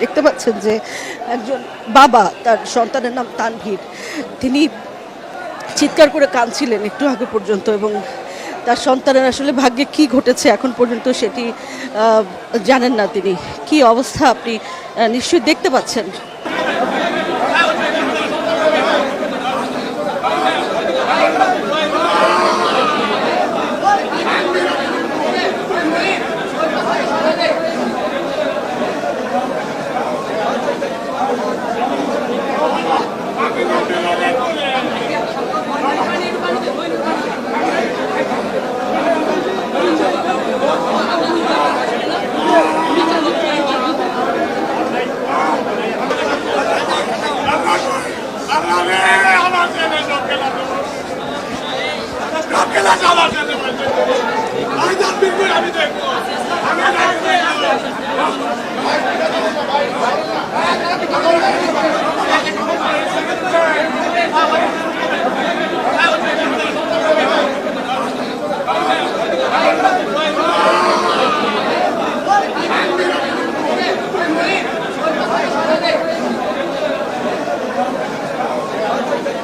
দেখতে পাচ্ছেন যে একজন বাবা, তার সন্তানের নাম তানভীর। তিনি চিৎকার করে কাঁদছিলেন একটু আগে পর্যন্ত এবং তার সন্তানের আসলে ভাগ্যে কি ঘটেছে এখন পর্যন্ত সেটি জানেন না তিনি। কি অবস্থা আপনি নিশ্চয়ই দেখতে পাচ্ছেন। Let's go, let's.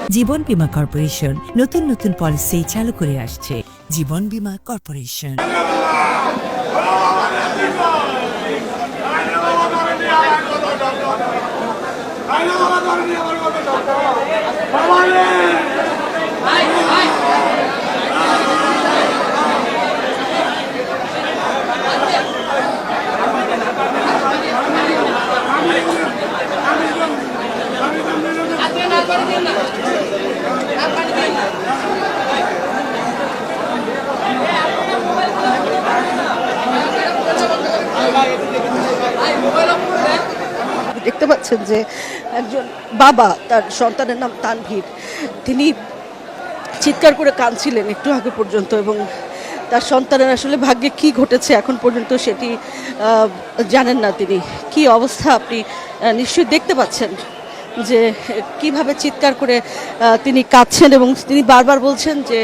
জীবন বীমা কর্পোরেশন নতুন নতুন পলিসি চালু করে আসছে জীবন বীমা কর্পোরেশন বাবা ধরেনি আমার কথা বাবা রে দেখতে পাচ্ছেন যে একজন বাবা, তার সন্তানের নাম তানভীর। তিনি চিৎকার করে কাঁদছিলেন একটু আগে পর্যন্ত এবং তার সন্তানের আসলে ভাগ্যে কি ঘটেছে এখন পর্যন্ত সেটি জানেন না তিনি। কি অবস্থা আপনি নিশ্চয়ই দেখতে পাচ্ছেন। যে কীভাবে চিৎকার করে তিনি কাঁদছেন এবং তিনি বারবার বলছেন যে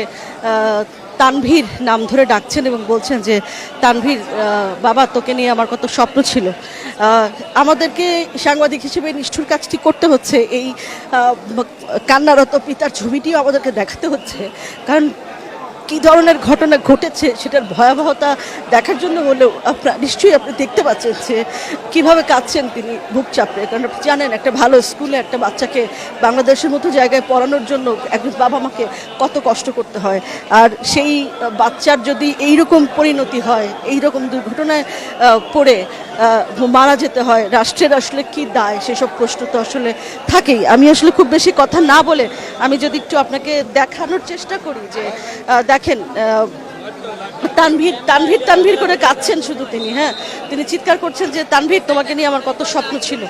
তানভীর নাম ধরে ডাকছেন এবং বলছেন যে, তানভীর বাবা তোকে নিয়ে আমার কত স্বপ্ন ছিল। আমাদেরকে সাংবাদিক হিসেবে নিষ্ঠুর কাজটি করতে হচ্ছে। এই কান্নারত পিতার ছবিটিও আমাদেরকে দেখাতে হচ্ছে। কারণ কি ধরনের ঘটনা ঘটেছে সেটার ভয়াবহতা দেখার জন্য হলেও আপনারা নিশ্চয়ই আপনি দেখতে পাচ্ছেন যে কীভাবে কাঁদছেন তিনি বুক চাপড়ে। কারণ আপনি জানেন, একটা ভালো স্কুলে একটা বাচ্চাকে বাংলাদেশের মতো জায়গায় পড়ানোর জন্য একজন বাবা মাকে কত কষ্ট করতে হয়। আর সেই বাচ্চার যদি এইরকম পরিণতি হয় এই রকম দুর্ঘটনায় পড়ে মারা যেতে হয়, রাষ্ট্রের আসলে কি দায়, সেসব প্রশ্ন তো আসলে থাকেই। আমি আসলে খুব বেশি কথা না বলে আমি যদি একটু আপনাকে দেখানোর চেষ্টা করি যে দেখেন তানভীর তানভীর তানভীর করে কাঁদছেন শুধু তিনি হ্যাঁ? তিনি চিৎকার করছেন যে, তানভীর, তোমাকে নিয়ে আমার কত স্বপ্ন ছিল।